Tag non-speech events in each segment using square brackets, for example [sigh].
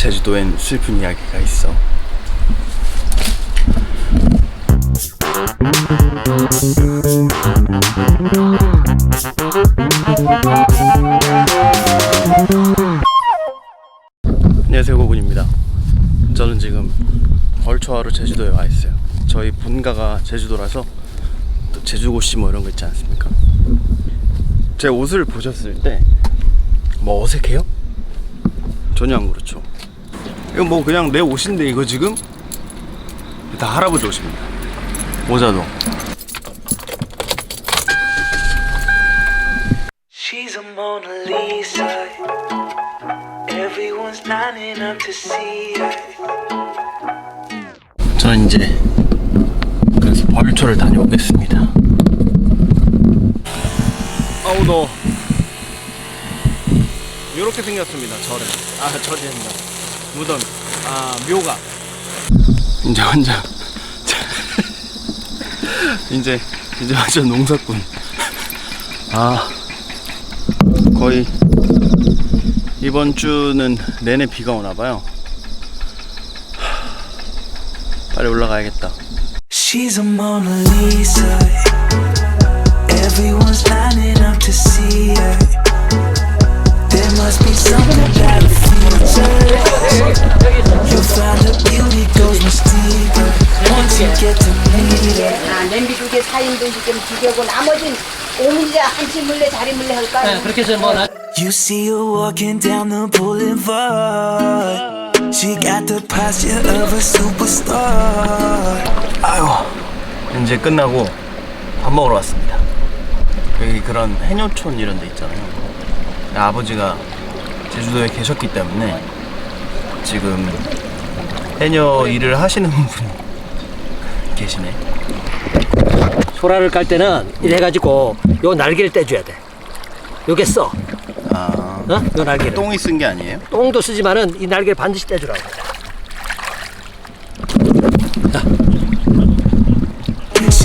제주도엔 슬픈 이야기가 있어. 안녕하세요 고군입니다. 저는 지금 벌초하러 제주도에 와 있어요. 저희 본가가 제주도라서 또 제주고시 뭐 이런 거 있지 않습니까? 제 옷을 보셨을 때 뭐 어색해요? 전혀 안 그렇죠. 이거 뭐 그냥 내 옷인데 이거 지금 다 할아버지 옷입니다. 모자도. She's a Mona Lisa. Everyone's lining up to see her. 저는 이제 그래서 벌초를 다녀오겠습니다. 아우 너 이렇게 생겼습니다. 절에 아 아니라 무덤 아 묘가 이제 완전 이제 이제 완전 농사꾼 아 거의 이번 주는 내내 비가 오나 봐요. 빨리 올라가야겠다. She's a Mona Lisa. Everyone's lining up to see her. 아, 냄비 두 개, 4인분 지금 두 개고 나머지는 오물이라 한치 물래 자리 물래 할까? 네, 그렇게 해서 뭐 나, You see her walking down the boulevard. She got the posture of a superstar. 아유 이제 끝나고 밥 먹으러 왔습니다 여기 그런 해녀촌 이런 데 있잖아요 아버지가 제주도에 계셨기 때문에 지금 해녀 일을 하시는 [laughs] 분 계시네 소라를 깔 때는 이래가지고 요 날개를 떼줘야 돼. 요게 써. 아 어? 요 날개를. 똥이 쓴 게 아니에요? 똥도 쓰지만은 이 날개를 반드시 떼주라고.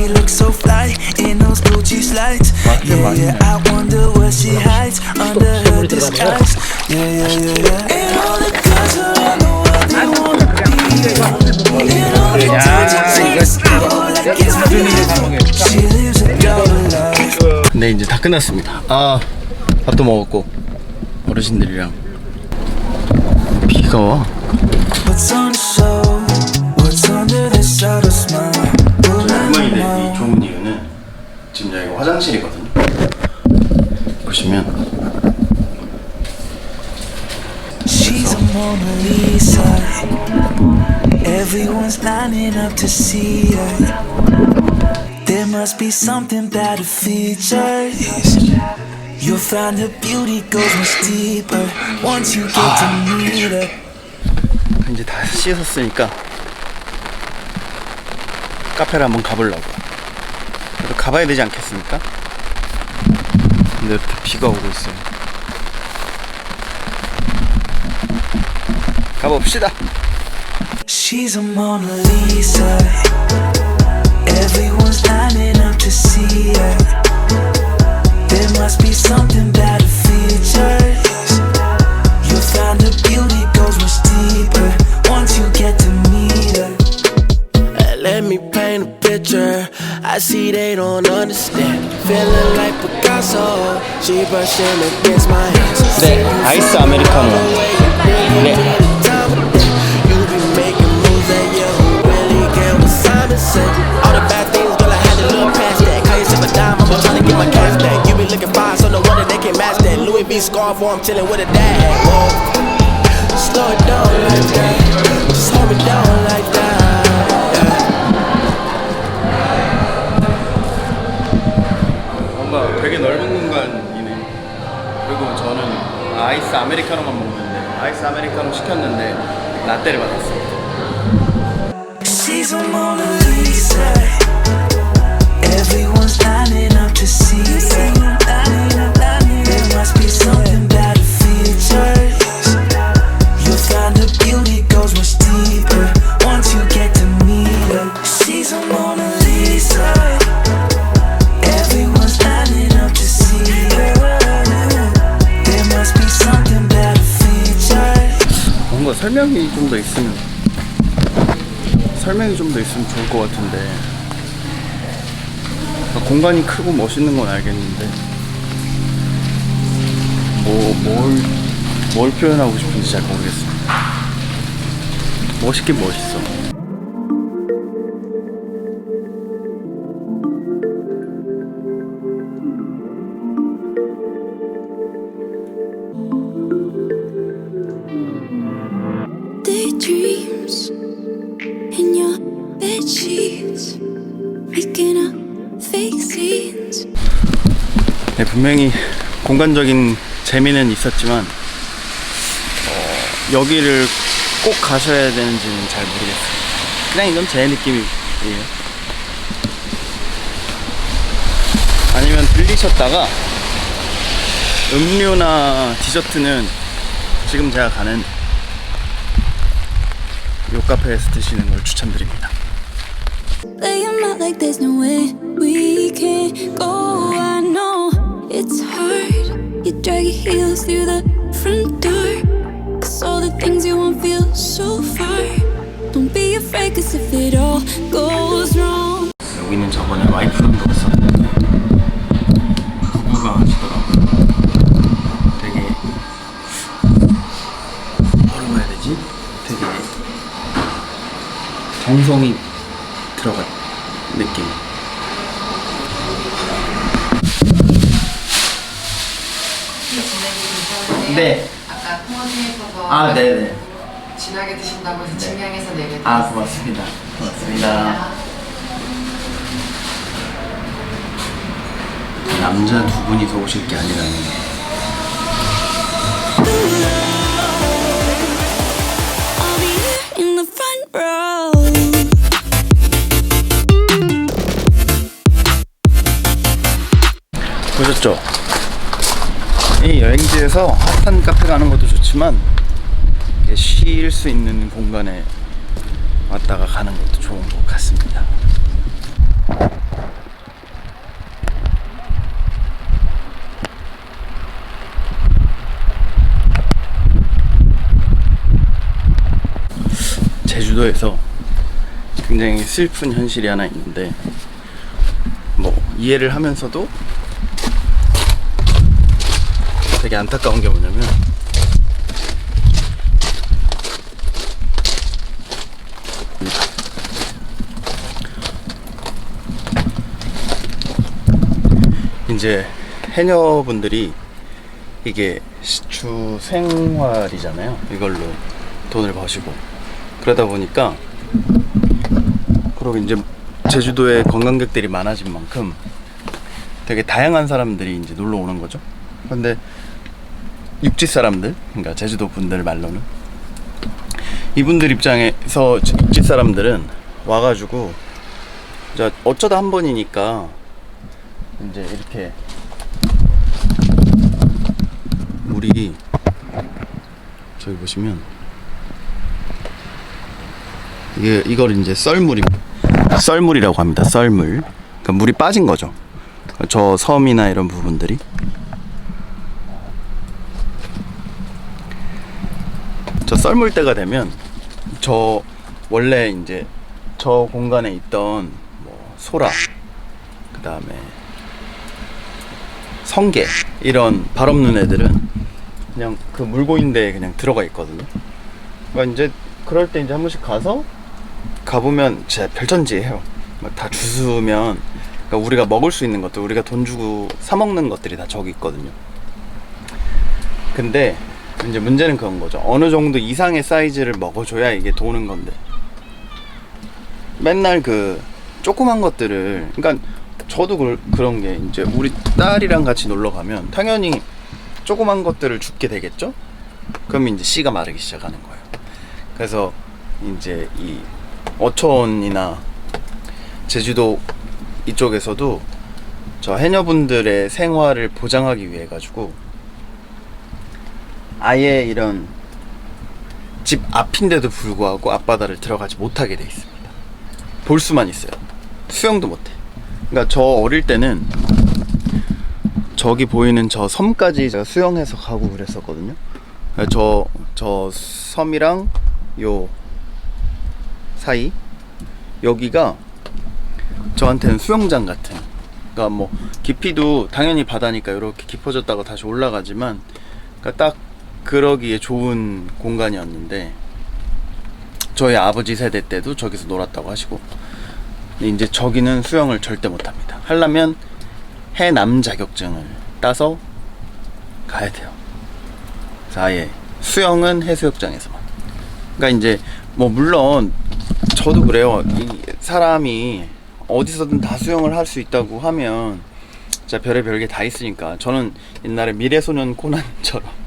She looks so fly in those Gucci slides. Yeah, yeah. I wonder what she hides under her disguise. Yeah, yeah, yeah, yeah. And all the girls around the world they wanna be. And all the takes all like it's real. She lives a double life. 네 이제 다 끝났습니다 아 밥도 먹었고 어르신들이랑 비가 와 What's on the show? What's under the subtle smile? 화장실이거든요. 보시면 She's a Mona Lisa. Everyone's lining up to see her. There must be something about her features. You'll find her beauty goes much deeper once you get to meet her. 이제 다 씻었으니까 카페를 한번 가보려고. 그래도 가봐야 되지 않겠습니까? 근데 이렇게 비가 오고 있어요. 가봅시다. She's a Mona Lisa. Everyone's lining up to see her. There must be something about her features. You'll find her beauty goes much deeper once you get to meet her. Let me paint a picture. I see they don't understand. Feeling like Picasso. She brushing against my hands. 네, 아이스 아메리카노. 네. You be making moves that you don't really get what Simon said. All the bad things, girl, I had to look past that. Call yourself a dime, I'm trying to get my cash back. You be looking fine, so no wonder they can match that. Louis V scarf, while I'm chilling with a dad. Whoa. 설명이 좀 더 있으면 설명이 좀 더 있으면 좋을 것 같은데 그러니까 공간이 크고 멋있는 건 알겠는데 뭐뭘뭘 표현하고 싶은지 잘 모르겠습니다. 멋있긴 멋있어. Daydreams in your bed sheets, making up fake scenes. 네, 분명히 공간적인 재미는 있었지만 어, 여기를 꼭 가셔야 되는지는 잘 모르겠어요. 그냥 이건 제 느낌이에요. 아니면 들리셨다가 음료나 디저트는 지금 제가 가는 요 카페에서 드시는 걸 추천드립니다. Lay 'em out like there's no way we can go. I know it's hard. You drag your heels through the front door. Cause all the things you want feel so far. Don't be afraid, cause if it all goes wrong. 여기는 저번에 와이프랑 먹었었는데 정성이 들어간 느낌. 네. 아까 통화 중에서 아, 네네. 진하게 드신다고 해서 증량해서 내게 아, 고맙습니다. 고맙습니다. 남자 두 분이서 오실 게 아니라는 게. In the front row. 보셨죠? 이 여행지에서 핫한 카페 가는 것도 좋지만 쉴 수 있는 공간에 왔다가 가는 것도 좋은 것 같습니다. 제주도에서 굉장히 슬픈 현실이 하나 있는데 뭐 이해를 하면서도 되게 안타까운 게 뭐냐면 이제 해녀분들이 이게 주 생활이잖아요. 이걸로 돈을 버시고 그러다 보니까 그리고 이제 제주도에 관광객들이 많아진 만큼 되게 다양한 사람들이 이제 놀러 오는 거죠. 근데 육지 사람들, 그러니까 제주도 분들 말로는 이분들 입장에서 육지 사람들은 와가지고 이제 어쩌다 한 번이니까 이제 이렇게 물이 저기 보시면 이게 이걸 이제 썰물이 썰물이라고 합니다. 썰물. 그러니까 물이 빠진 거죠. 저 섬이나 이런 부분들이 저 썰물 때가 되면 저 원래 이제 저 공간에 있던 뭐 소라 그 다음에 성게 이런 발 없는 애들은 그냥 그 물고인대에 그냥 들어가 있거든요. 그러니까 이제 그럴 때 이제 한 번씩 가서 가보면 진짜 별천지예요. 막 다 주스면 그러니까 우리가 먹을 수 있는 것들 우리가 돈 주고 사 먹는 것들이 다 저기 있거든요. 근데 이제 문제는 그런 거죠. 어느 정도 이상의 사이즈를 먹어줘야 이게 도는 건데 맨날 그 조그만 것들을 그러니까 저도 그, 그런 게 이제 우리 딸이랑 같이 놀러 가면 당연히 조그만 것들을 죽게 되겠죠. 그럼 이제 씨가 마르기 시작하는 거예요. 그래서 이제 이 어촌이나 제주도 이쪽에서도 저 해녀분들의 생활을 보장하기 위해 가지고 아예 이런 집 앞인데도 불구하고 앞바다를 들어가지 못하게 돼 있습니다. 볼 수만 있어요. 수영도 못해. 그러니까 저 어릴 때는 저기 보이는 저 섬까지 제가 수영해서 가고 그랬었거든요. 저, 저 섬이랑 요 사이 여기가 저한테는 수영장 같은 그러니까 뭐 깊이도 당연히 바다니까 이렇게 깊어졌다가 다시 올라가지만 그러니까 딱 그러기에 좋은 공간이었는데 저희 아버지 세대 때도 저기서 놀았다고 하시고. 이제 저기는 수영을 절대 못합니다. 하려면 해남 자격증을 따서 가야 돼요. 아예 수영은 해수욕장에서만. 그러니까 이제 뭐 물론 저도 그래요. 이 사람이 어디서든 다 수영을 할 수 있다고 하면 진짜 별의별 게 다 있으니까 저는 옛날에 미래소년 코난처럼 그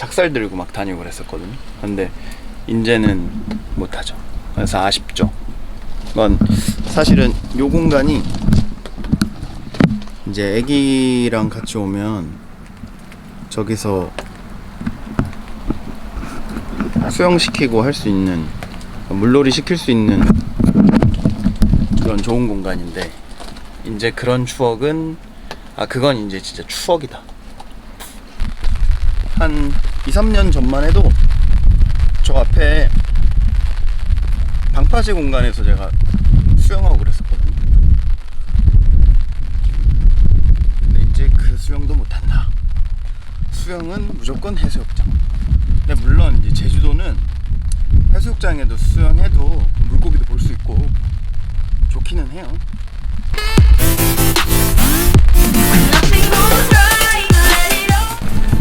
작살 들고 막 다니고 그랬었거든요. 근데 이제는 못 하죠. 그래서 아쉽죠. 그건 사실은 요 공간이 이제 애기랑 같이 오면 저기서 수영시키고 할 수 있는 물놀이 시킬 수 있는 그런 좋은 공간인데 이제 그런 추억은 아 그건 이제 진짜 추억이다. 한 2, 3년 전만 해도 저 앞에 방파제 공간에서 제가 수영하고 그랬었거든요. 근데 이제 그 수영도 못한다. 수영은 무조건 해수욕장. 근데 물론 이제 제주도는 해수욕장에도 수영해도 물고기도 볼 수 있고 좋기는 해요.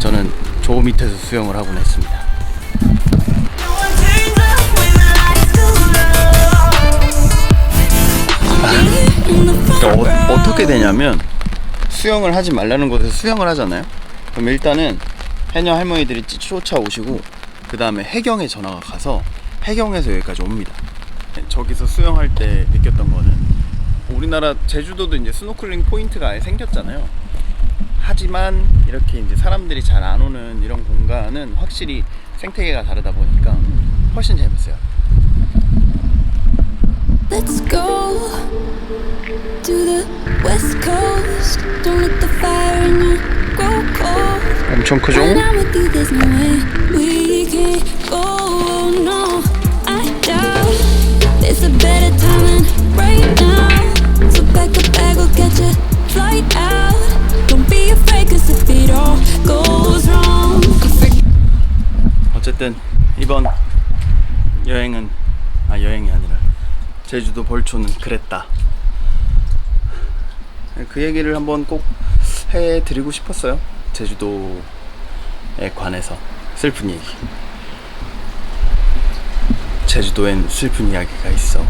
저는 조 밑에서 수영을 하곤 했습니다. 어, 어떻게 되냐면 수영을 하지 말라는 곳에서 수영을 하잖아요. 그럼 일단은 해녀 할머니들이 쫓아 오시고 그 다음에 해경에 전화가 가서 해경에서 여기까지 옵니다. 저기서 수영할 때 느꼈던 거는 우리나라 제주도도 이제 스노클링 포인트가 아예 생겼잖아요. 하지만 이렇게 이제 사람들이 잘 안 오는 이런 공간은 확실히 생태계가 다르다 보니까 훨씬 재밌어요. Let's go to the west coast. Don't let the fire in you grow cold. 엄청 크죠? When I'm with you, there's no way we can go. No, I doubt there's a better time right now. So pack a bag, we'll catch a flight out. 어쨌든 이번 여행은 아 여행이 아니라 제주도 벌초는 그랬다. 그 얘기를 한번 꼭 해드리고 싶었어요. 제주도에 관해서 슬픈 얘기. 제주도엔 슬픈 이야기가 있어.